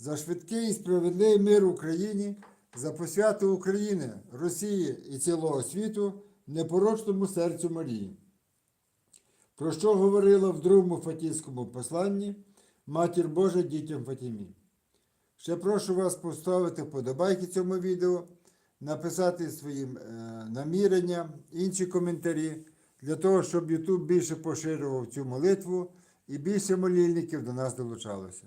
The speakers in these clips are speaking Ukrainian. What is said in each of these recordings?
за швидкий і справедливий мир Україні, за посвяту України, Росії і цілого світу непорочному серцю Марії. Про що говорила в другому Фатійському посланні Матір Божа дітям Фатімі. Ще прошу вас поставити вподобайки цьому відео, написати свої е, намірення, інші коментарі, для того, щоб YouTube більше поширював цю молитву і більше молільників до нас долучалося.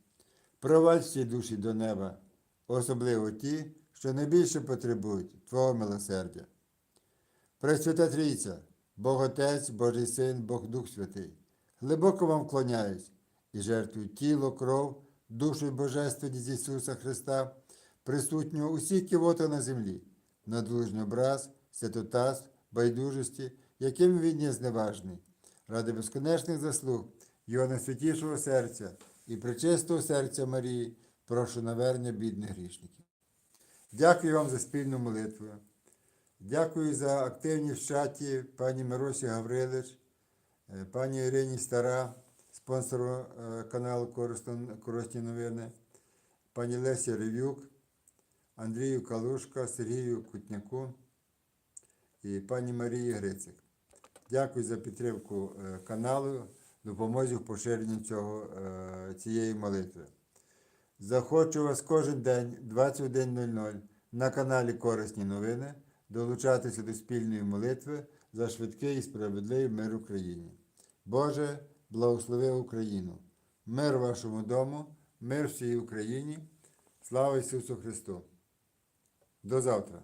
провадь всі душі до неба, особливо ті, що найбільше потребують Твого милосердя. Пресвята Трійця, Бог Отець, Божий Син, Бог Дух Святий, глибоко вам вклоняюсь і жертвую тіло, кров, душу і божественність Ісуса Христа, присутнього усіх кивота на землі, надлужний образ, святотаз, байдужості, яким він є зневажний, ради безконечних заслуг Його найсвятішого серця і пречистого серця Марії, прошу навернення бідних грішників. Дякую вам за спільну молитву. Дякую за активність в чаті пані Миросі Гаврилич, е, пані Ірині Стара, спонсору е, каналу «Корисні- Корисні новини, пані Лесі Ревюк, Андрію Калушка, Сергію Кутняку і пані Марії Грицик. Дякую за підтримку е, каналу, допомозі в поширенні цього, е, цієї молитви. Захочу вас кожен день 21.00 на каналі Корисні новини долучатися до спільної молитви за швидкий і справедливий мир Україні. Боже, благослови Україну! Мир вашому дому, мир всій Україні. Слава Ісусу Христу! До завтра!